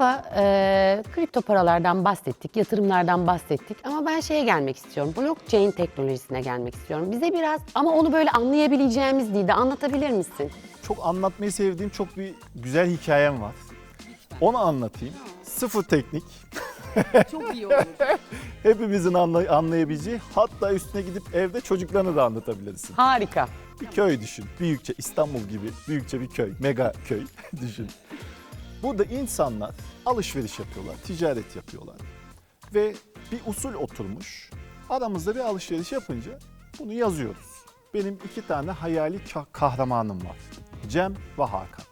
Mustafa e, kripto paralardan bahsettik, yatırımlardan bahsettik ama ben şeye gelmek istiyorum. Blockchain teknolojisine gelmek istiyorum. Bize biraz ama onu böyle anlayabileceğimiz değil de anlatabilir misin? Çok anlatmayı sevdiğim çok bir güzel hikayem var. Onu anlatayım. Sıfır teknik. Çok iyi olur. Hepimizin anlay- anlayabileceği hatta üstüne gidip evde çocuklarına da anlatabilirsin. Harika. Bir köy düşün. Büyükçe İstanbul gibi büyükçe bir köy. Mega köy düşün. Burada insanlar alışveriş yapıyorlar, ticaret yapıyorlar. Ve bir usul oturmuş. Aramızda bir alışveriş yapınca bunu yazıyoruz. Benim iki tane hayali ka- kahramanım var. Cem ve Hakan.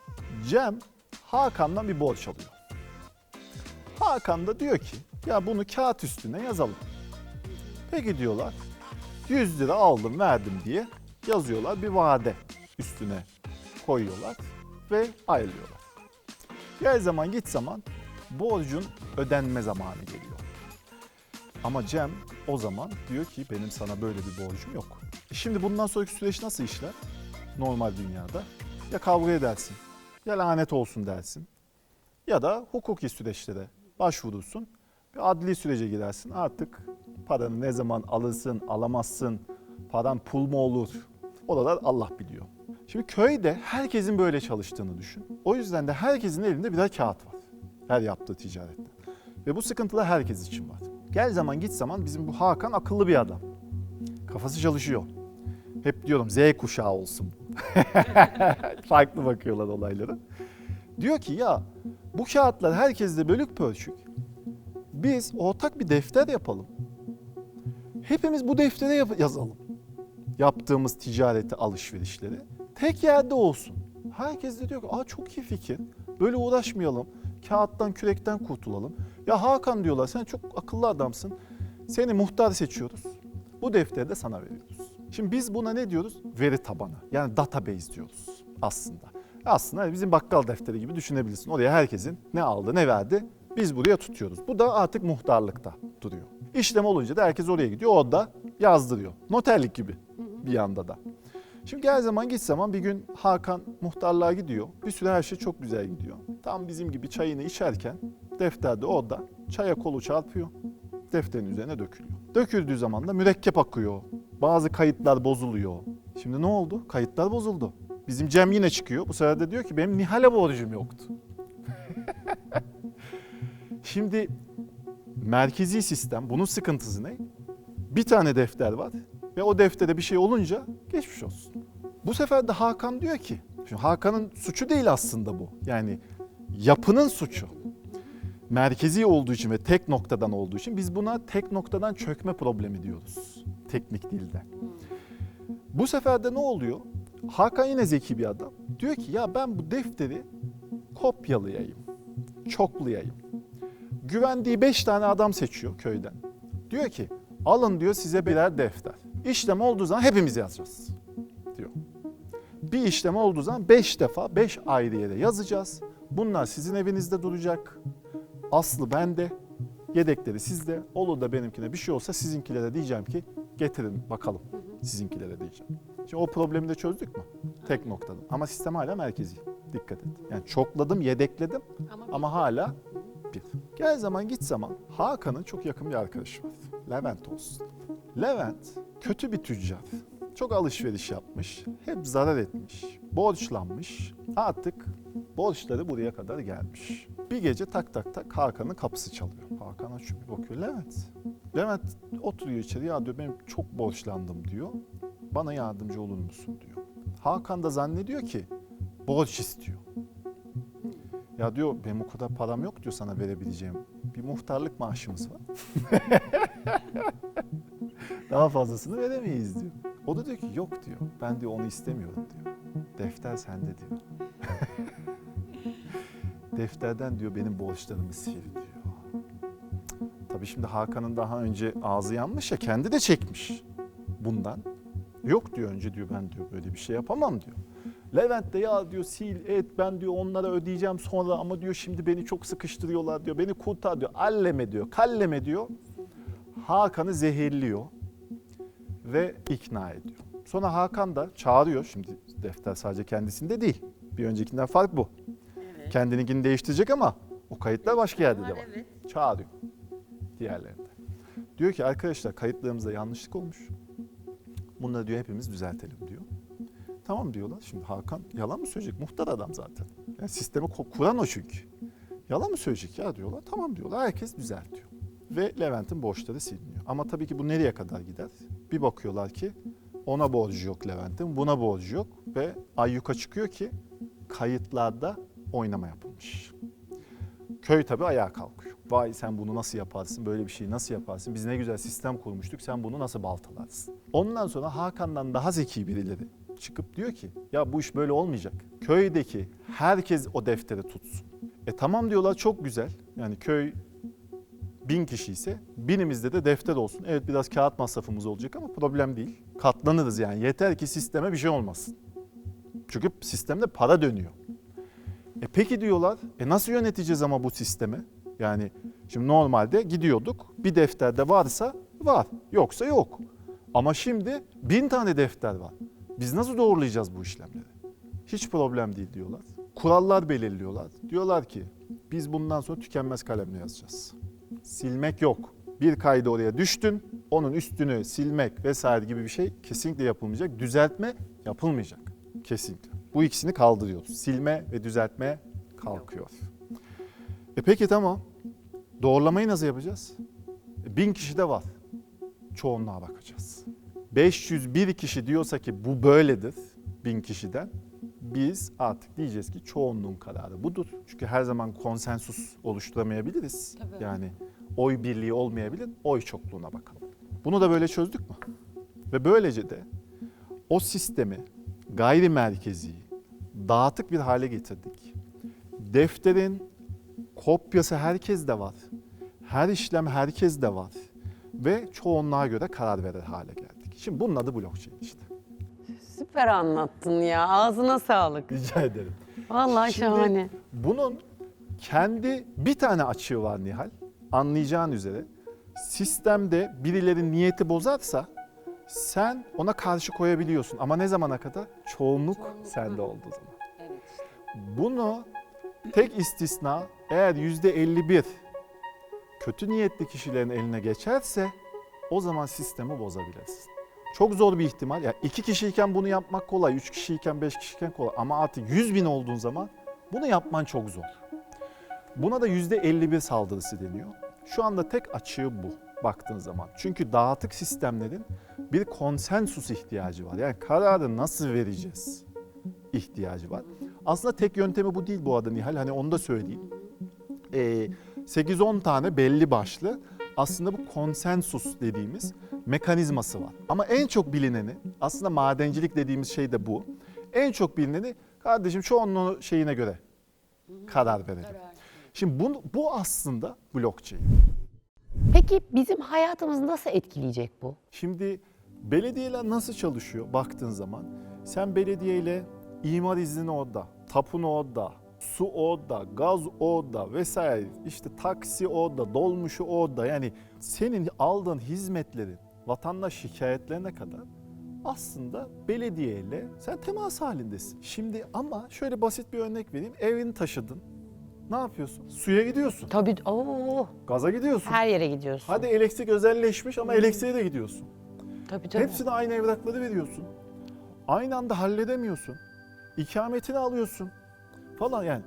Cem Hakan'dan bir borç alıyor. Hakan da diyor ki ya bunu kağıt üstüne yazalım. Peki diyorlar 100 lira aldım verdim diye yazıyorlar bir vade üstüne koyuyorlar ve ayrılıyorlar. Gel zaman git zaman borcun ödenme zamanı geliyor. Ama Cem o zaman diyor ki benim sana böyle bir borcum yok. E Şimdi bundan sonraki süreç nasıl işler? Normal dünyada. Ya kavga edersin, ya lanet olsun dersin. Ya da hukuki süreçlere başvurursun. Bir adli sürece girersin. Artık paranı ne zaman alırsın, alamazsın, paran pul mu olur? Oralar Allah biliyor. Şimdi köyde herkesin böyle çalıştığını düşün. O yüzden de herkesin elinde birer kağıt var. Her yaptığı ticarette. Ve bu sıkıntılar herkes için var. Gel zaman git zaman bizim bu Hakan akıllı bir adam. Kafası çalışıyor. Hep diyorum Z kuşağı olsun. Farklı bakıyorlar olaylara. Diyor ki ya bu kağıtlar herkeste bölük pörçük. Biz ortak bir defter yapalım. Hepimiz bu deftere yazalım. Yaptığımız ticareti, alışverişleri tek yerde olsun. Herkes de diyor ki Aa, çok iyi fikir. Böyle uğraşmayalım. Kağıttan, kürekten kurtulalım. Ya Hakan diyorlar sen çok akıllı adamsın. Seni muhtar seçiyoruz. Bu defteri de sana veriyoruz. Şimdi biz buna ne diyoruz? Veri tabanı. Yani database diyoruz aslında. Aslında bizim bakkal defteri gibi düşünebilirsin. Oraya herkesin ne aldı ne verdi biz buraya tutuyoruz. Bu da artık muhtarlıkta duruyor. İşlem olunca da herkes oraya gidiyor. O da yazdırıyor. Noterlik gibi bir yanda da. Şimdi gel zaman git zaman bir gün Hakan muhtarlığa gidiyor. Bir süre her şey çok güzel gidiyor. Tam bizim gibi çayını içerken defterde orada çaya kolu çarpıyor. Defterin üzerine dökülüyor. Döküldüğü zaman da mürekkep akıyor. Bazı kayıtlar bozuluyor. Şimdi ne oldu? Kayıtlar bozuldu. Bizim Cem yine çıkıyor. Bu sefer de diyor ki benim Nihal'e borcum yoktu. Şimdi merkezi sistem bunun sıkıntısı ne? Bir tane defter var ve o defterde bir şey olunca geçmiş olsun. Bu sefer de Hakan diyor ki, şimdi Hakan'ın suçu değil aslında bu. Yani yapının suçu. Merkezi olduğu için ve tek noktadan olduğu için biz buna tek noktadan çökme problemi diyoruz. Teknik dilde. Bu sefer de ne oluyor? Hakan yine zeki bir adam. Diyor ki ya ben bu defteri kopyalayayım, çoklayayım. Güvendiği 5 tane adam seçiyor köyden. Diyor ki alın diyor size birer defter. İşlem olduğu zaman hepimiz yazacağız diyor. Bir işlem olduğu zaman 5 defa 5 ayrı yere yazacağız. Bunlar sizin evinizde duracak. Aslı bende, yedekleri sizde. Olur da benimkine bir şey olsa sizinkilere diyeceğim ki getirin bakalım sizinkilere diyeceğim. Şimdi o problemi de çözdük mü? Tek noktada. Ama sistem hala merkezi. Dikkat et. Yani çokladım, yedekledim ama hala bir. Gel zaman git zaman Hakan'ın çok yakın bir arkadaşı var. Levent olsun. Levent kötü bir tüccar. Çok alışveriş yapmış. Hep zarar etmiş. Borçlanmış. Artık borçları buraya kadar gelmiş. Bir gece tak tak tak Hakan'ın kapısı çalıyor. Hakan açıyor bir bakıyor. Levent. Levent oturuyor içeri. Ya diyor benim çok borçlandım diyor. Bana yardımcı olur musun diyor. Hakan da zannediyor ki borç istiyor. Ya diyor benim o kadar param yok diyor sana verebileceğim. Bir muhtarlık maaşımız var. Daha fazlasını veremeyiz diyor. O da diyor ki yok diyor. Ben diyor onu istemiyorum diyor. Defter sende diyor. Defterden diyor benim borçlarımı sil diyor. Tabii şimdi Hakan'ın daha önce ağzı yanmış ya kendi de çekmiş bundan. Yok diyor önce diyor ben diyor böyle bir şey yapamam diyor. Levent de ya diyor sil et ben diyor onlara ödeyeceğim sonra ama diyor şimdi beni çok sıkıştırıyorlar diyor. Beni kurtar diyor. Alleme diyor. Kalleme diyor. Hakan'ı zehirliyor ve ikna ediyor. Sonra Hakan da çağırıyor. Şimdi defter sadece kendisinde değil. Bir öncekinden fark bu. Kendininkini değiştirecek ama O kayıtlar başka yerde de var. Çağırıyor diğerlerinde. Diyor ki arkadaşlar kayıtlarımızda yanlışlık olmuş. Bunları diyor hepimiz düzeltelim diyor. Tamam diyorlar. Şimdi Hakan yalan mı söyleyecek? Muhtar adam zaten. Yani sistemi kuran o çünkü. Yalan mı söyleyecek ya diyorlar. Tamam diyorlar. Herkes düzeltiyor. Ve Levent'in borçları siliniyor. Ama tabii ki bu nereye kadar gider? Bir bakıyorlar ki ona borcu yok Levent'in, buna borcu yok ve ayyuka çıkıyor ki kayıtlarda oynama yapılmış. Köy tabii ayağa kalkıyor. Vay sen bunu nasıl yaparsın, böyle bir şeyi nasıl yaparsın? Biz ne güzel sistem kurmuştuk, sen bunu nasıl baltalarsın? Ondan sonra Hakan'dan daha zeki birileri çıkıp diyor ki ya bu iş böyle olmayacak. Köydeki herkes o defteri tutsun. E tamam diyorlar çok güzel. Yani köy bin kişi ise binimizde de defter olsun. Evet biraz kağıt masrafımız olacak ama problem değil. Katlanırız yani. Yeter ki sisteme bir şey olmasın. Çünkü sistemde para dönüyor. E peki diyorlar, e nasıl yöneteceğiz ama bu sistemi? Yani şimdi normalde gidiyorduk, bir defterde varsa var, yoksa yok. Ama şimdi bin tane defter var. Biz nasıl doğrulayacağız bu işlemleri? Hiç problem değil diyorlar. Kurallar belirliyorlar. Diyorlar ki biz bundan sonra tükenmez kalemle yazacağız. Silmek yok. Bir kaydı oraya düştün, onun üstünü silmek vesaire gibi bir şey kesinlikle yapılmayacak. Düzeltme yapılmayacak. Kesinlikle. Bu ikisini kaldırıyoruz. Silme ve düzeltme kalkıyor. E peki tamam. Doğrulamayı nasıl yapacağız? E, bin kişi de var. Çoğunluğa bakacağız. 501 kişi diyorsa ki bu böyledir bin kişiden biz artık diyeceğiz ki çoğunluğun kararı budur. Çünkü her zaman konsensus oluşturamayabiliriz. Tabii. Yani oy birliği olmayabilir, oy çokluğuna bakalım. Bunu da böyle çözdük mü? Ve böylece de o sistemi gayri merkezi, dağıtık bir hale getirdik. Defterin kopyası herkes de var. Her işlem herkes de var. Ve çoğunluğa göre karar verir hale geldik. Şimdi bunun adı blockchain işte. Süper anlattın ya. Ağzına sağlık. Rica ederim. Vallahi Şimdi şahane. Bunun kendi bir tane açığı var Nihal. Anlayacağın üzere. Sistemde birileri niyeti bozarsa sen ona karşı koyabiliyorsun. Ama ne zamana kadar? Çoğunluk sende olduğu zaman. Bunu tek istisna eğer yüzde 51 kötü niyetli kişilerin eline geçerse o zaman sistemi bozabilirsin. Çok zor bir ihtimal. Ya iki kişiyken bunu yapmak kolay, üç kişiyken, beş kişiyken kolay. Ama artık 100 bin olduğun zaman bunu yapman çok zor. Buna da yüzde 51 saldırısı deniyor. Şu anda tek açığı bu baktığın zaman. Çünkü dağıtık sistemlerin bir konsensus ihtiyacı var. Yani kararı nasıl vereceğiz ihtiyacı var. Aslında tek yöntemi bu değil bu arada Nihal. Hani onu da söyleyeyim. Ee, 8-10 tane belli başlı aslında bu konsensus dediğimiz mekanizması var. Ama en çok bilineni aslında madencilik dediğimiz şey de bu. En çok bilineni kardeşim çoğunluğu şeyine göre karar verelim. Şimdi bu, bu aslında blockchain. Peki bizim hayatımızı nasıl etkileyecek bu? Şimdi belediyeler nasıl çalışıyor baktığın zaman? Sen belediyeyle imar izni orada, tapunu orada, su orada, gaz orada vesaire işte taksi orada, dolmuşu orada. Yani senin aldığın hizmetlerin vatandaş şikayetlerine kadar aslında belediyeyle sen temas halindesin. Şimdi ama şöyle basit bir örnek vereyim. Evini taşıdın. Ne yapıyorsun? Suya gidiyorsun. Tabii. Oo, Gaza gidiyorsun. her yere gidiyorsun. Hadi elektrik özelleşmiş ama elektriğe de gidiyorsun. Tabii tabii. Hepsine aynı evrakları veriyorsun. Aynı anda halledemiyorsun. İkametini alıyorsun falan yani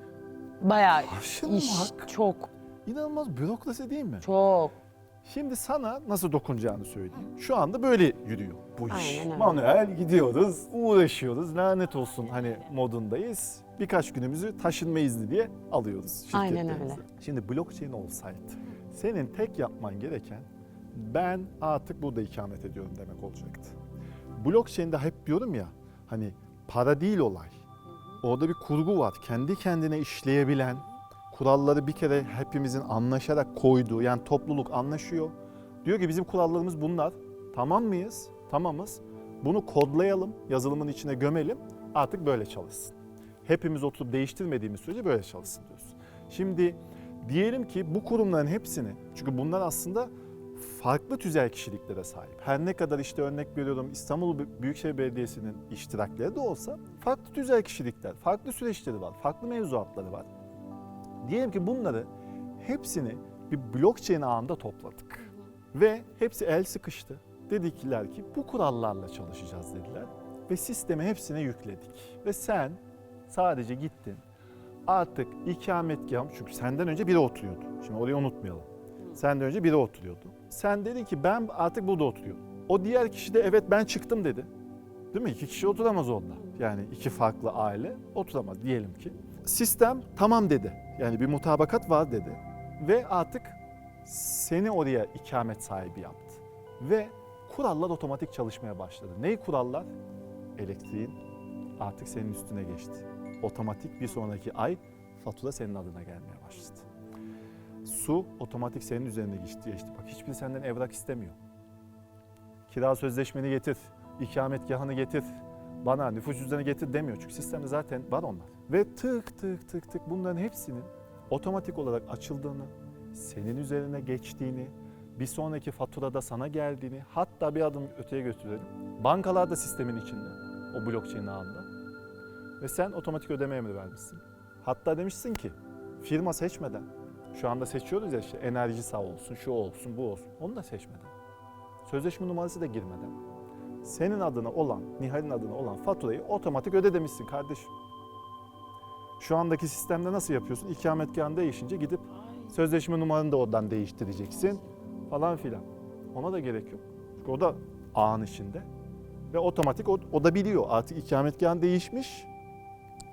Bayağı Aşırı iş hak. çok inanılmaz bürokrasi değil mi? çok. Şimdi sana nasıl dokunacağını söyleyeyim. Şu anda böyle yürüyor bu iş. Aynen öyle. Manuel gidiyoruz, uğraşıyoruz, lanet olsun hani modundayız. Birkaç günümüzü taşınma izni diye alıyoruz Aynen öyle. Şimdi blockchain olsaydı senin tek yapman gereken ben artık burada ikamet ediyorum demek olacaktı. Blockchain'de hep diyorum ya hani para değil olay. Orada bir kurgu var. Kendi kendine işleyebilen, kuralları bir kere hepimizin anlaşarak koyduğu yani topluluk anlaşıyor. Diyor ki bizim kurallarımız bunlar. Tamam mıyız? Tamamız. Bunu kodlayalım, yazılımın içine gömelim. Artık böyle çalışsın. Hepimiz oturup değiştirmediğimiz sürece böyle çalışsın diyoruz. Şimdi diyelim ki bu kurumların hepsini, çünkü bunlar aslında farklı tüzel kişiliklere sahip. Her ne kadar işte örnek veriyorum İstanbul Büyükşehir Belediyesi'nin iştirakleri de olsa farklı tüzel kişilikler, farklı süreçleri var, farklı mevzuatları var. Diyelim ki bunları hepsini bir blockchain ağında topladık. Ve hepsi el sıkıştı. Dedikler ki bu kurallarla çalışacağız dediler. Ve sistemi hepsine yükledik. Ve sen sadece gittin. Artık ikametgahım çünkü senden önce biri oturuyordu. Şimdi orayı unutmayalım. Senden önce biri oturuyordu. Sen dedin ki ben artık burada oturuyorum. O diğer kişi de evet ben çıktım dedi. Değil mi? İki kişi oturamaz orada. Yani iki farklı aile oturamaz diyelim ki. Sistem tamam dedi. Yani bir mutabakat var dedi. Ve artık seni oraya ikamet sahibi yaptı. Ve kurallar otomatik çalışmaya başladı. Neyi kurallar? Elektriğin artık senin üstüne geçti. Otomatik bir sonraki ay fatura senin adına gelmeye başladı. Su otomatik senin üzerine geçti. geçti. Bak hiçbir senden evrak istemiyor. Kira sözleşmeni getir, ikametgahını getir, bana nüfus cüzdanı getir demiyor. Çünkü sistemde zaten var onlar. Ve tık tık tık tık bunların hepsinin otomatik olarak açıldığını, senin üzerine geçtiğini, bir sonraki faturada sana geldiğini, hatta bir adım öteye götürelim. Bankalar da sistemin içinde, o blockchain ağında. Ve sen otomatik ödeme emri vermişsin. Hatta demişsin ki firma seçmeden, şu anda seçiyoruz ya işte enerji sağ olsun, şu olsun, bu olsun. Onu da seçmeden. Sözleşme numarası da girmeden. Senin adına olan, Nihal'in adına olan faturayı otomatik öde demişsin kardeşim. Şu andaki sistemde nasıl yapıyorsun? İkametgahın değişince gidip sözleşme numaranı da oradan değiştireceksin falan filan. Ona da gerek yok. Çünkü o da ağın içinde. Ve otomatik o, o da biliyor artık ikametgahın değişmiş.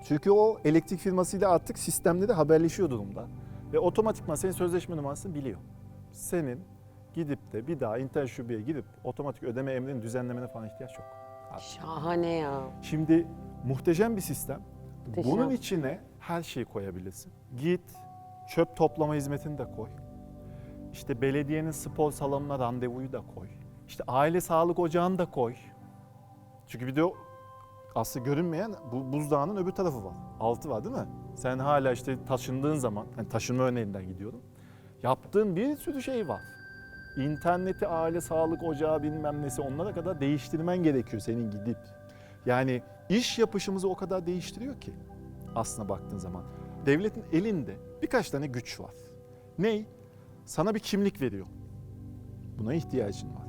Çünkü o elektrik firmasıyla artık sistemde de haberleşiyor durumda. Ve otomatikman senin sözleşme numarasını biliyor. Senin gidip de bir daha internet şubeye gidip otomatik ödeme emrini düzenlemene falan ihtiyaç yok. Şahane ya. Şimdi muhteşem bir sistem. Muhteşem. Bunun içine her şeyi koyabilirsin. Git çöp toplama hizmetini de koy. İşte belediyenin spor salonuna randevuyu da koy. İşte aile sağlık ocağını da koy. Çünkü bir de o aslında görünmeyen bu buzdağının öbür tarafı var. Altı var değil mi? Sen hala işte taşındığın zaman, hani taşınma örneğinden gidiyorum. Yaptığın bir sürü şey var. İnterneti, aile sağlık ocağı bilmem nesi onlara kadar değiştirmen gerekiyor senin gidip. Yani iş yapışımızı o kadar değiştiriyor ki aslına baktığın zaman. Devletin elinde birkaç tane güç var. Ney? Sana bir kimlik veriyor. Buna ihtiyacın var.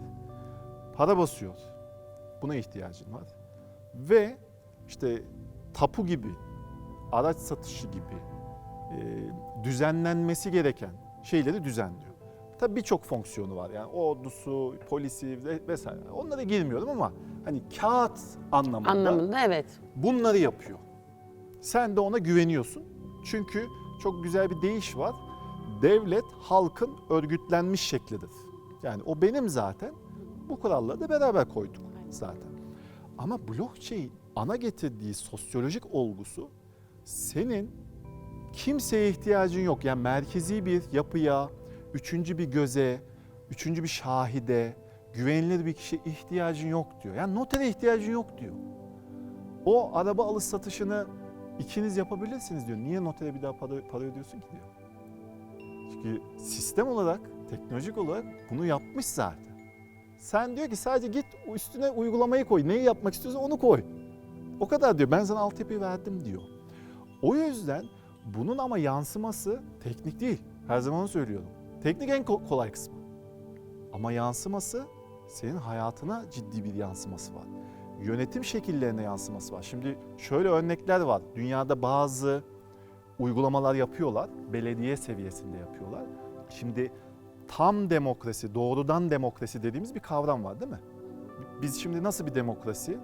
Para basıyor. Buna ihtiyacın var. Ve işte tapu gibi, araç satışı gibi e, düzenlenmesi gereken şeyleri düzenliyor. Tabii birçok fonksiyonu var. Yani ordusu, polisi ve- vesaire. Onlara girmiyorum ama hani kağıt anlamında, Anlamında evet. bunları yapıyor. Sen de ona güveniyorsun. Çünkü çok güzel bir deyiş var. Devlet halkın örgütlenmiş şeklidir. Yani o benim zaten. Bu kuralları da beraber koyduk zaten. Ama blockchain ana getirdiği sosyolojik olgusu senin kimseye ihtiyacın yok. Yani merkezi bir yapıya, üçüncü bir göze, üçüncü bir şahide, güvenilir bir kişiye ihtiyacın yok diyor. Yani notere ihtiyacın yok diyor. O araba alış satışını ikiniz yapabilirsiniz diyor. Niye notere bir daha para, para ödüyorsun ki diyor. Çünkü sistem olarak, teknolojik olarak bunu yapmış zaten. Sen diyor ki sadece git üstüne uygulamayı koy. Neyi yapmak istiyorsan onu koy. O kadar diyor. Ben sana altyapıyı verdim diyor. O yüzden bunun ama yansıması teknik değil. Her zaman söylüyorum. Teknik en ko- kolay kısmı. Ama yansıması senin hayatına ciddi bir yansıması var. Yönetim şekillerine yansıması var. Şimdi şöyle örnekler var. Dünyada bazı uygulamalar yapıyorlar. Belediye seviyesinde yapıyorlar. Şimdi tam demokrasi, doğrudan demokrasi dediğimiz bir kavram var değil mi? Biz şimdi nasıl bir demokrasi?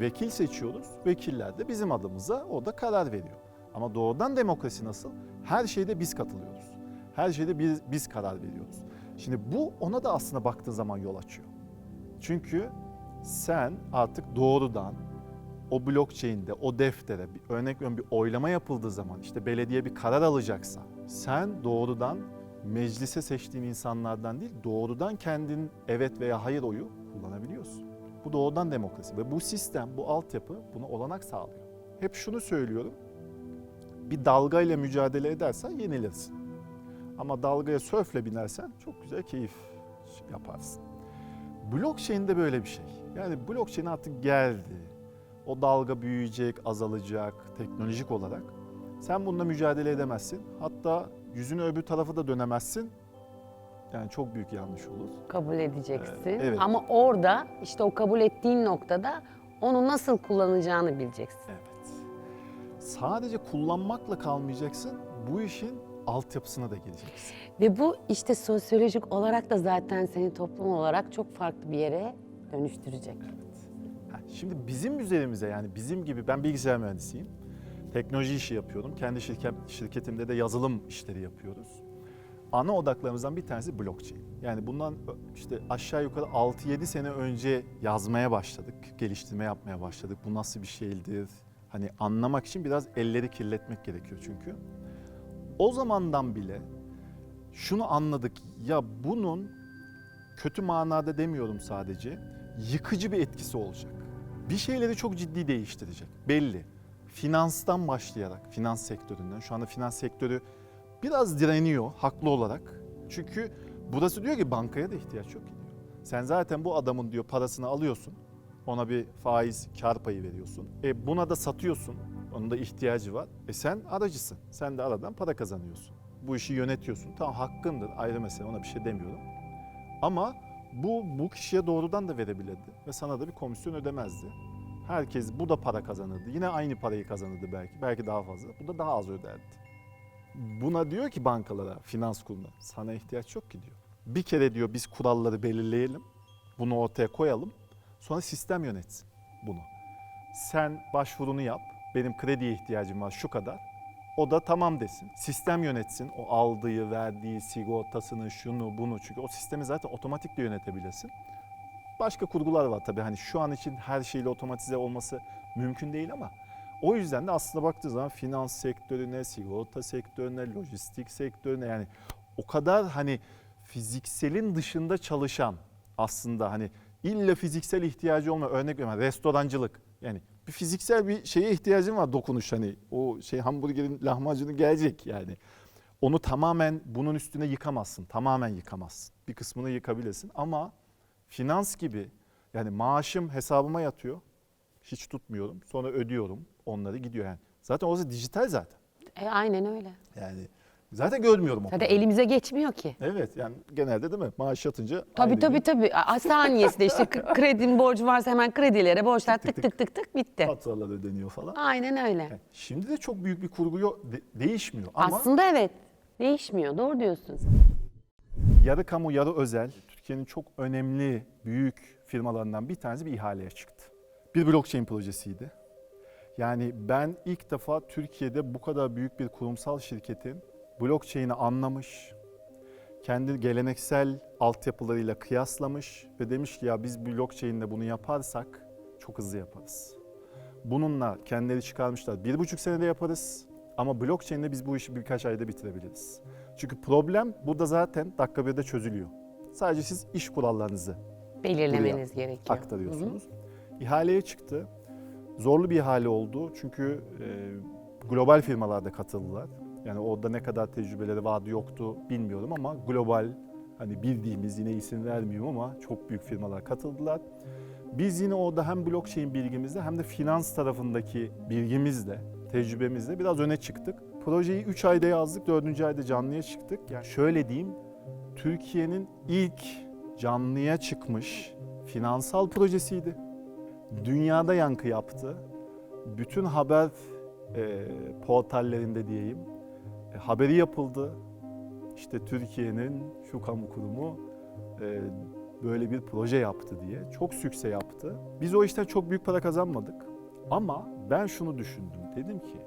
Vekil seçiyoruz. Vekiller de bizim adımıza orada karar veriyor. Ama doğrudan demokrasi nasıl? Her şeyde biz katılıyoruz. Her şeyde biz, biz karar veriyoruz. Şimdi bu ona da aslında baktığın zaman yol açıyor. Çünkü sen artık doğrudan o blockchain'de, o deftere bir örnek veriyorum bir oylama yapıldığı zaman işte belediye bir karar alacaksa sen doğrudan meclise seçtiğin insanlardan değil doğrudan kendin evet veya hayır oyu kullanabiliyorsun. Bu doğrudan demokrasi ve bu sistem, bu altyapı buna olanak sağlıyor. Hep şunu söylüyorum. Bir dalgayla mücadele edersen yenilirsin. Ama dalgaya sörfle binersen çok güzel keyif yaparsın. Blockchain de böyle bir şey. Yani blockchain artık geldi. O dalga büyüyecek, azalacak teknolojik olarak. Sen bununla mücadele edemezsin. Hatta yüzünü öbür tarafa da dönemezsin. Yani çok büyük yanlış olur. Kabul edeceksin. Ee, evet. Ama orada işte o kabul ettiğin noktada onu nasıl kullanacağını bileceksin. Evet. Sadece kullanmakla kalmayacaksın. Bu işin altyapısına da geleceksin. Ve bu işte sosyolojik olarak da zaten seni toplum olarak çok farklı bir yere dönüştürecek. Ha, Şimdi bizim üzerimize yani bizim gibi ben bilgisayar mühendisiyim. Teknoloji işi yapıyorum. Kendi şirket, şirketimde de yazılım işleri yapıyoruz. Ana odaklarımızdan bir tanesi blockchain. Yani bundan işte aşağı yukarı 6-7 sene önce yazmaya başladık. Geliştirme yapmaya başladık. Bu nasıl bir şeydir? Hani anlamak için biraz elleri kirletmek gerekiyor çünkü. O zamandan bile şunu anladık. Ya bunun kötü manada demiyorum sadece. Yıkıcı bir etkisi olacak. Bir şeyleri çok ciddi değiştirecek. Belli. Finanstan başlayarak, finans sektöründen. Şu anda finans sektörü biraz direniyor haklı olarak. Çünkü burası diyor ki bankaya da ihtiyaç yok. Sen zaten bu adamın diyor parasını alıyorsun. Ona bir faiz kar payı veriyorsun. E buna da satıyorsun. Onun da ihtiyacı var. E sen aracısın. Sen de aradan para kazanıyorsun. Bu işi yönetiyorsun. Tamam hakkındır ayrı mesele ona bir şey demiyorum. Ama bu bu kişiye doğrudan da verebilirdi ve sana da bir komisyon ödemezdi. Herkes bu da para kazanırdı. Yine aynı parayı kazanırdı belki. Belki daha fazla. Bu da daha az öderdi. Buna diyor ki bankalara, finans kurumuna sana ihtiyaç yok ki diyor. Bir kere diyor biz kuralları belirleyelim. Bunu ortaya koyalım. Sonra sistem yönetsin bunu. Sen başvurunu yap. Benim krediye ihtiyacım var şu kadar. O da tamam desin. Sistem yönetsin. O aldığı, verdiği, sigortasını, şunu, bunu. Çünkü o sistemi zaten otomatik de yönetebilirsin. Başka kurgular var tabii. Hani şu an için her şeyle otomatize olması mümkün değil ama o yüzden de aslında baktığı zaman finans sektörüne, sigorta sektörüne, lojistik sektörüne yani o kadar hani fizikselin dışında çalışan aslında hani illa fiziksel ihtiyacı olmayan örnek veriyorum restorancılık yani bir fiziksel bir şeye ihtiyacın var dokunuş hani o şey hamburgerin lahmacunu gelecek yani. Onu tamamen bunun üstüne yıkamazsın. Tamamen yıkamazsın. Bir kısmını yıkabilirsin ama finans gibi yani maaşım hesabıma yatıyor. Hiç tutmuyorum. Sonra ödüyorum. Onları gidiyor yani. Zaten orası dijital zaten. E, aynen öyle. Yani zaten görmüyorum o Zaten elimize geçmiyor ki. Evet yani genelde değil mi? Maaş yatınca Tabii aynı tabii gün tabii. A- Saniyesinde işte k- kredin borcu varsa hemen kredilere borçlar Tık tık tık tık tık tık bitti. faturalar ödeniyor falan. Aynen öyle. Yani şimdi de çok büyük bir kurgu yok, de- değişmiyor ama Aslında evet. Değişmiyor. Doğru diyorsun. yarı kamu yarı özel Türkiye'nin çok önemli büyük firmalarından bir tanesi bir ihaleye çıktı. Bir blockchain projesiydi. Yani ben ilk defa Türkiye'de bu kadar büyük bir kurumsal şirketin blockchain'i anlamış, kendi geleneksel altyapılarıyla kıyaslamış ve demiş ki ya biz blockchain'le bunu yaparsak çok hızlı yaparız. Bununla kendileri çıkarmışlar. Bir buçuk senede yaparız ama blockchain'le biz bu işi birkaç ayda bitirebiliriz. Çünkü problem burada zaten dakika birde çözülüyor. Sadece siz iş kurallarınızı Belirlemeniz gerekiyor. aktarıyorsunuz. İhaleye çıktı. Zorlu bir ihale oldu çünkü e, global firmalar da katıldılar. Yani orada ne kadar tecrübeleri vardı yoktu bilmiyorum ama global hani bildiğimiz yine isim vermiyorum ama çok büyük firmalar katıldılar. Biz yine orada hem blockchain bilgimizle hem de finans tarafındaki bilgimizle, tecrübemizle biraz öne çıktık. Projeyi 3 ayda yazdık, 4. ayda canlıya çıktık. Yani şöyle diyeyim, Türkiye'nin ilk canlıya çıkmış finansal projesiydi. Dünyada yankı yaptı. Bütün haber e, portallerinde diyeyim e, haberi yapıldı. İşte Türkiye'nin şu kamu kurumu e, böyle bir proje yaptı diye. Çok sükse yaptı. Biz o işten çok büyük para kazanmadık. Ama ben şunu düşündüm. Dedim ki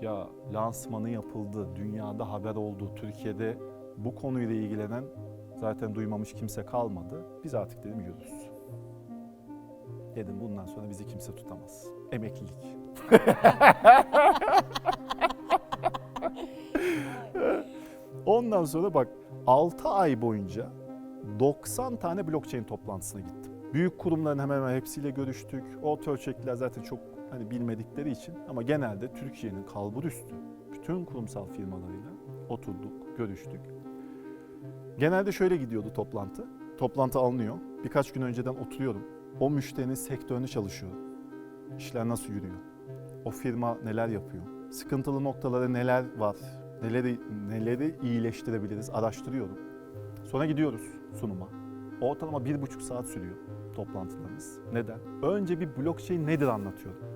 ya lansmanı yapıldı, dünyada haber oldu, Türkiye'de bu konuyla ilgilenen zaten duymamış kimse kalmadı. Biz artık dedim yürürüz. Dedim bundan sonra bizi kimse tutamaz. Emeklilik. Ondan sonra bak 6 ay boyunca 90 tane blockchain toplantısına gittim. Büyük kurumların hemen hemen hepsiyle görüştük. Orta ölçekliler zaten çok hani bilmedikleri için ama genelde Türkiye'nin kalbur üstü bütün kurumsal firmalarıyla oturduk, görüştük. Genelde şöyle gidiyordu toplantı. Toplantı alınıyor. Birkaç gün önceden oturuyorum. O müşterinin sektörünü çalışıyorum. İşler nasıl yürüyor? O firma neler yapıyor? sıkıntılı noktaları neler var, neleri, neleri iyileştirebiliriz araştırıyorum. Sonra gidiyoruz sunuma. Ortalama bir buçuk saat sürüyor toplantılarımız. Neden? Önce bir blockchain nedir anlatıyorum.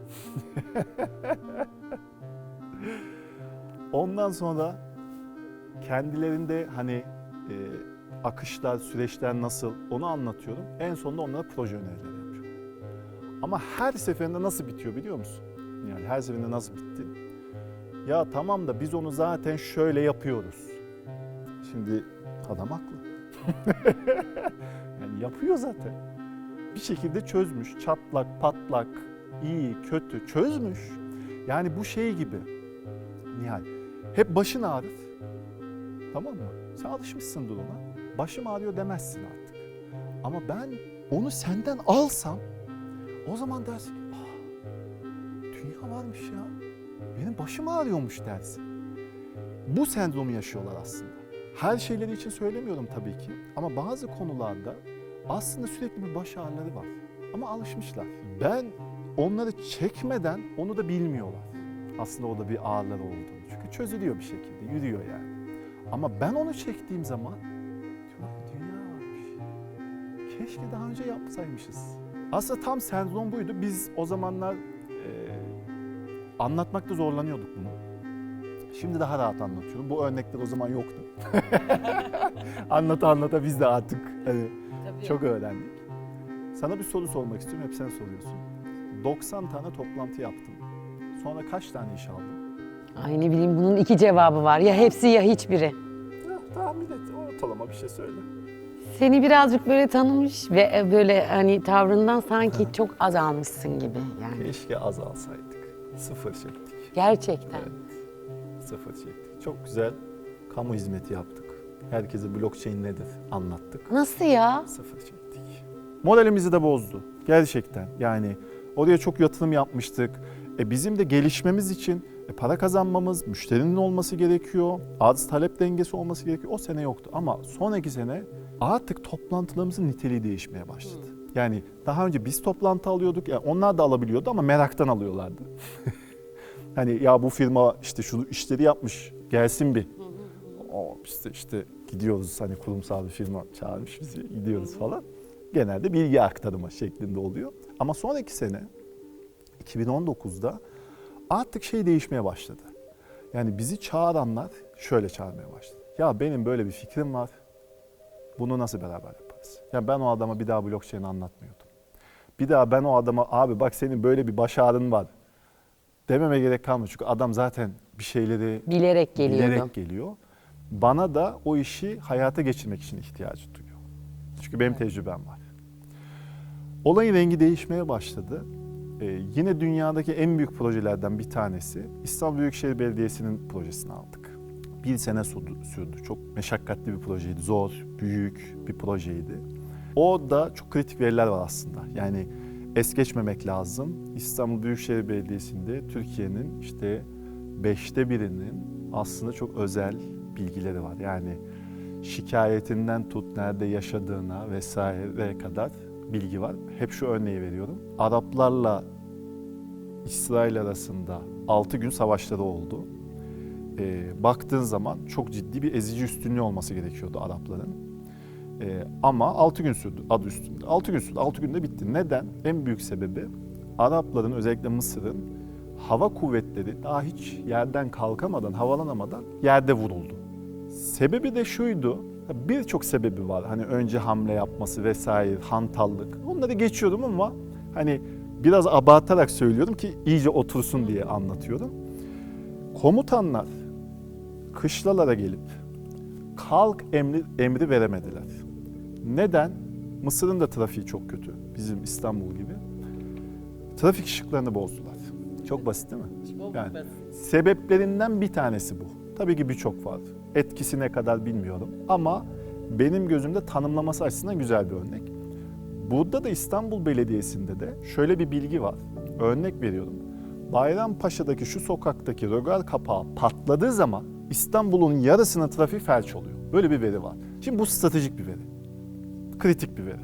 Ondan sonra kendilerinde hani e, akışlar, süreçler nasıl onu anlatıyorum. En sonunda onlara proje önerileri yapıyorum. Ama her seferinde nasıl bitiyor biliyor musun? Yani her seferinde nasıl bitti? Ya tamam da biz onu zaten şöyle yapıyoruz. Şimdi adam haklı. yani yapıyor zaten. Bir şekilde çözmüş. Çatlak, patlak, iyi, kötü çözmüş. Yani bu şey gibi. Nihal. Hep başın ağrır. Tamam mı? Sen alışmışsındır ona. Başım ağrıyor demezsin artık. Ama ben onu senden alsam o zaman dersin ki "Aa, dünya varmış ya. Benim başım ağrıyormuş dersin. Bu sendromu yaşıyorlar aslında. Her şeyleri için söylemiyorum tabii ki. Ama bazı konularda aslında sürekli bir baş ağrıları var. Ama alışmışlar. Ben onları çekmeden onu da bilmiyorlar. Aslında orada bir ağrıları olduğunu. Çünkü çözülüyor bir şekilde, yürüyor yani. Ama ben onu çektiğim zaman diyorlar ki dünya varmış. Keşke daha önce yapsaymışız. Aslında tam sendrom buydu. Biz o zamanlar anlatmakta zorlanıyorduk bunu. Şimdi daha rahat anlatıyorum. Bu örnekler o zaman yoktu. anlata anlata biz de artık hani çok öğrendik. Sana bir soru sormak istiyorum. Hep sen soruyorsun. 90 tane toplantı yaptım. Sonra kaç tane iş aldın? Ay ne bileyim bunun iki cevabı var. Ya hepsi ya hiçbiri. Ya, tahmin et. Ortalama bir şey söyle. Seni birazcık böyle tanımış ve e, böyle hani tavrından sanki çok az almışsın gibi yani. Keşke azalsaydık. Sıfır çektik. Gerçekten. Sıfır çektik. Çok güzel kamu hizmeti yaptık. Herkese blockchain nedir anlattık. Nasıl ya? Sıfır çektik. Moralimizi de bozdu. Gerçekten. Yani oraya çok yatırım yapmıştık. E bizim de gelişmemiz için e para kazanmamız, müşterinin olması gerekiyor. Arz talep dengesi olması gerekiyor. O sene yoktu ama sonraki sene artık toplantılarımızın niteliği değişmeye başladı. Yani daha önce biz toplantı alıyorduk. Yani onlar da alabiliyordu ama meraktan alıyorlardı. hani ya bu firma işte şu işleri yapmış gelsin bir. O işte işte gidiyoruz hani kurumsal bir firma çağırmış bizi gidiyoruz falan. Genelde bilgi aktarımı şeklinde oluyor. Ama sonraki sene 2019'da artık şey değişmeye başladı. Yani bizi çağıranlar şöyle çağırmaya başladı. Ya benim böyle bir fikrim var. Bunu nasıl beraber yaparız? Ya ben o adama bir daha blockchain anlatmıyordum. Bir daha ben o adama abi bak senin böyle bir baş ağrın var dememe gerek kalmıyor. Çünkü adam zaten bir şeyleri Bilerek geliyordu. bilerek geliyor. Bana da o işi hayata geçirmek için ihtiyacı duyuyor. Çünkü benim tecrübem var. Olayın rengi değişmeye başladı. Ee, yine dünyadaki en büyük projelerden bir tanesi İstanbul Büyükşehir Belediyesi'nin projesini aldık. Bir sene sürdü. Çok meşakkatli bir projeydi. Zor, büyük bir projeydi. O da çok kritik veriler var aslında. Yani es geçmemek lazım. İstanbul Büyükşehir Belediyesi'nde Türkiye'nin işte beşte birinin aslında çok özel bilgileri var. Yani şikayetinden tut nerede yaşadığına vesaire kadar bilgi var. Hep şu örneği veriyorum. Araplarla İsrail arasında 6 gün savaşları oldu. Ee, baktığın zaman çok ciddi bir ezici üstünlüğü olması gerekiyordu Arapların. Ee, ama 6 gün sürdü adı üstünde. 6 gün sürdü. 6 günde bitti. Neden? En büyük sebebi Arapların özellikle Mısır'ın hava kuvvetleri daha hiç yerden kalkamadan, havalanamadan yerde vuruldu. Sebebi de şuydu. Birçok sebebi var. Hani önce hamle yapması vesaire, hantallık. Onları geçiyorum ama hani biraz abartarak söylüyorum ki iyice otursun diye anlatıyorum. Komutanlar kışlalara gelip kalk emri, emri veremediler. Neden? Mısır'ın da trafiği çok kötü. Bizim İstanbul gibi. Trafik ışıklarını bozdular. Çok basit değil mi? Yani sebeplerinden bir tanesi bu. Tabii ki birçok var. Etkisi ne kadar bilmiyorum ama benim gözümde tanımlaması açısından güzel bir örnek. Burada da İstanbul Belediyesi'nde de şöyle bir bilgi var. Örnek veriyorum. Bayrampaşa'daki şu sokaktaki rögar kapağı patladığı zaman İstanbul'un yarısının trafiği felç oluyor. Böyle bir veri var. Şimdi bu stratejik bir veri. Kritik bir veri.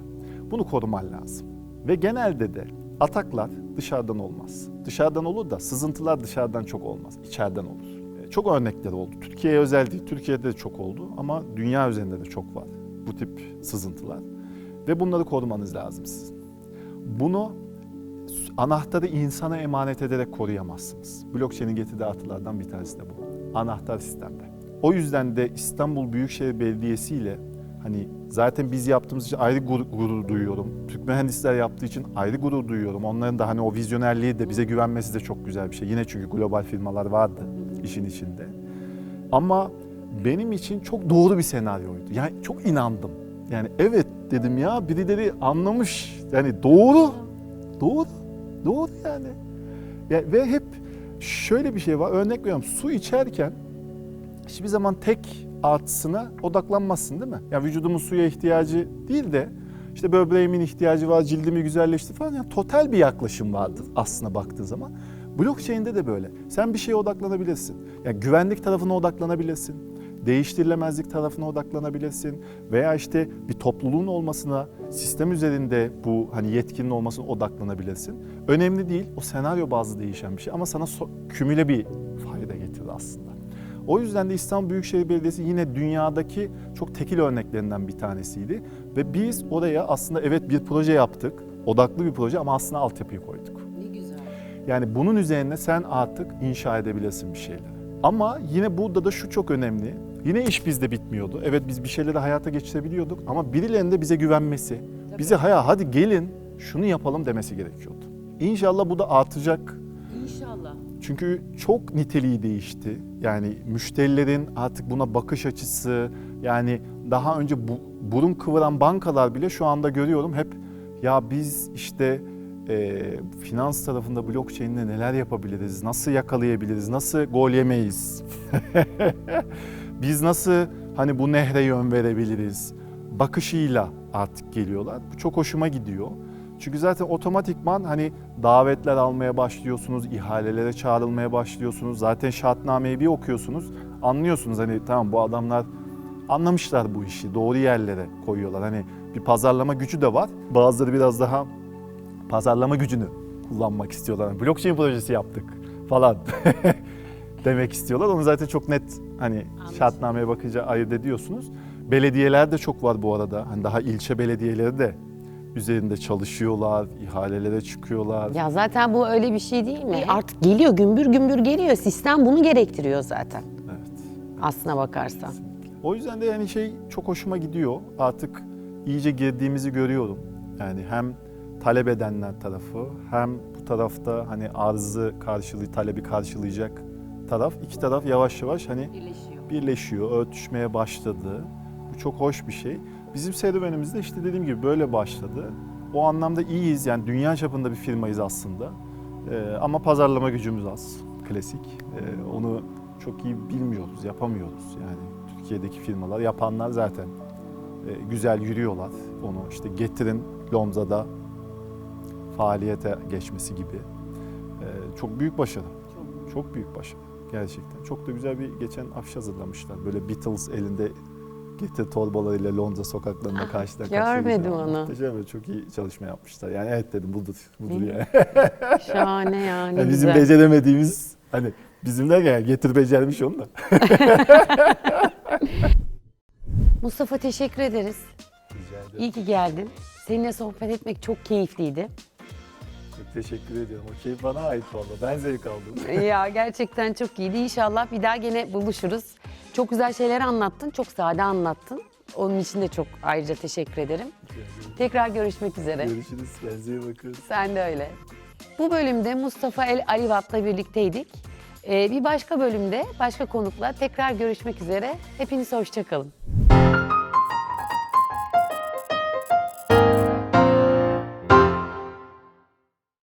Bunu koruman lazım. Ve genelde de ataklar dışarıdan olmaz. Dışarıdan olur da sızıntılar dışarıdan çok olmaz. İçeriden olur. E, Çok örnekler oldu. Türkiye'ye özel değil. Türkiye'de de çok oldu ama dünya üzerinde de çok var bu tip sızıntılar. Ve bunları korumanız lazım sizin. Bunu anahtarı insana emanet ederek koruyamazsınız. Blockchain'in getirdiği artılardan bir tanesi de bu. Anahtar sistemde. O yüzden de İstanbul Büyükşehir Belediyesi ile hani zaten biz yaptığımız için ayrı gurur, duyuyorum. Türk mühendisler yaptığı için ayrı gurur duyuyorum. Onların da hani o vizyonerliği de bize güvenmesi de çok güzel bir şey. Yine çünkü global firmalar vardı işin içinde. Ama benim için çok doğru bir senaryoydu. Yani çok inandım. Yani evet dedim ya birileri anlamış. Yani doğru. Doğru. Doğru yani. Ya, ve hep şöyle bir şey var. Örnek veriyorum su içerken hiçbir zaman tek artısına odaklanmazsın değil mi? Yani vücudumun suya ihtiyacı değil de işte böbreğimin ihtiyacı var, cildimi güzelleştir falan. Yani total bir yaklaşım vardır aslına baktığı zaman. Blockchain'de de böyle. Sen bir şeye odaklanabilirsin. Yani güvenlik tarafına odaklanabilirsin. Değiştirilemezlik tarafına odaklanabilirsin. Veya işte bir topluluğun olmasına, sistem üzerinde bu hani yetkinin olmasına odaklanabilirsin. Önemli değil. O senaryo bazlı değişen bir şey ama sana so- kümüle bir fayda getirir aslında. O yüzden de İstanbul Büyükşehir Belediyesi yine dünyadaki çok tekil örneklerinden bir tanesiydi. Ve biz oraya aslında evet bir proje yaptık. Odaklı bir proje ama aslında altyapıyı koyduk. Ne güzel. Yani bunun üzerine sen artık inşa edebilirsin bir şeyleri. Ama yine burada da şu çok önemli. Yine iş bizde bitmiyordu. Evet biz bir şeyleri hayata geçirebiliyorduk ama birilerinin de bize güvenmesi, bize haya hadi gelin şunu yapalım demesi gerekiyordu. İnşallah bu da artacak. İnşallah. Çünkü çok niteliği değişti. Yani müşterilerin artık buna bakış açısı, yani daha önce bu, burun kıvıran bankalar bile şu anda görüyorum hep ya biz işte e, finans tarafında blockchain'le neler yapabiliriz, nasıl yakalayabiliriz, nasıl gol yemeyiz, biz nasıl hani bu nehre yön verebiliriz bakışıyla artık geliyorlar. Bu çok hoşuma gidiyor. Çünkü zaten otomatikman hani davetler almaya başlıyorsunuz, ihalelere çağrılmaya başlıyorsunuz. Zaten şartnameyi bir okuyorsunuz, anlıyorsunuz hani tamam bu adamlar anlamışlar bu işi, doğru yerlere koyuyorlar. Hani bir pazarlama gücü de var. Bazıları biraz daha pazarlama gücünü kullanmak istiyorlar. Hani blockchain projesi yaptık falan demek istiyorlar. Onu zaten çok net hani şartnameye bakınca ayırt ediyorsunuz. Belediyeler de çok var bu arada. Hani daha ilçe belediyeleri de üzerinde çalışıyorlar, ihalelere çıkıyorlar. Ya zaten bu öyle bir şey değil mi? Artık geliyor gümbür gümbür geliyor. Sistem bunu gerektiriyor zaten. Evet. Aslına bakarsan. O yüzden de yani şey çok hoşuma gidiyor. Artık iyice girdiğimizi görüyorum. Yani hem talep edenler tarafı hem bu tarafta hani arzı karşılığı talebi karşılayacak taraf iki taraf yavaş yavaş hani Birleşiyor. birleşiyor, örtüşmeye başladı. Bu çok hoş bir şey. Bizim serüvenimizde işte dediğim gibi böyle başladı. O anlamda iyiyiz yani dünya çapında bir firmayız aslında. Ee, ama pazarlama gücümüz az. Klasik. Ee, onu çok iyi bilmiyoruz, yapamıyoruz. Yani Türkiye'deki firmalar yapanlar zaten e, güzel yürüyorlar. Onu işte getirin Lonza'da faaliyete geçmesi gibi. Ee, çok büyük başarı. Çok büyük başarı gerçekten. Çok da güzel bir geçen afişe hazırlamışlar. Böyle Beatles elinde getir torbalarıyla Londra sokaklarında karşıda karşıya. görmedim onu. Muhteşem ve çok iyi çalışma yapmışlar. Yani evet dedim budur, budur yani. Şahane yani. Yani bizim güzel. beceremediğimiz hani bizim derken yani getir becermiş onu da. Mustafa teşekkür ederiz. Rica ederim. İyi ki geldin. Seninle sohbet etmek çok keyifliydi. Teşekkür ediyorum. O keyif bana ait valla. Ben zevk aldım. ya gerçekten çok iyiydi. İnşallah bir daha gene buluşuruz. Çok güzel şeyler anlattın. Çok sade anlattın. Onun için de çok ayrıca teşekkür ederim. Tekrar görüşmek üzere. Görüşürüz. Kendinize bakın. Sen de öyle. Bu bölümde Mustafa El Alivat'la birlikteydik. Ee, bir başka bölümde başka konukla tekrar görüşmek üzere. Hepiniz hoşçakalın.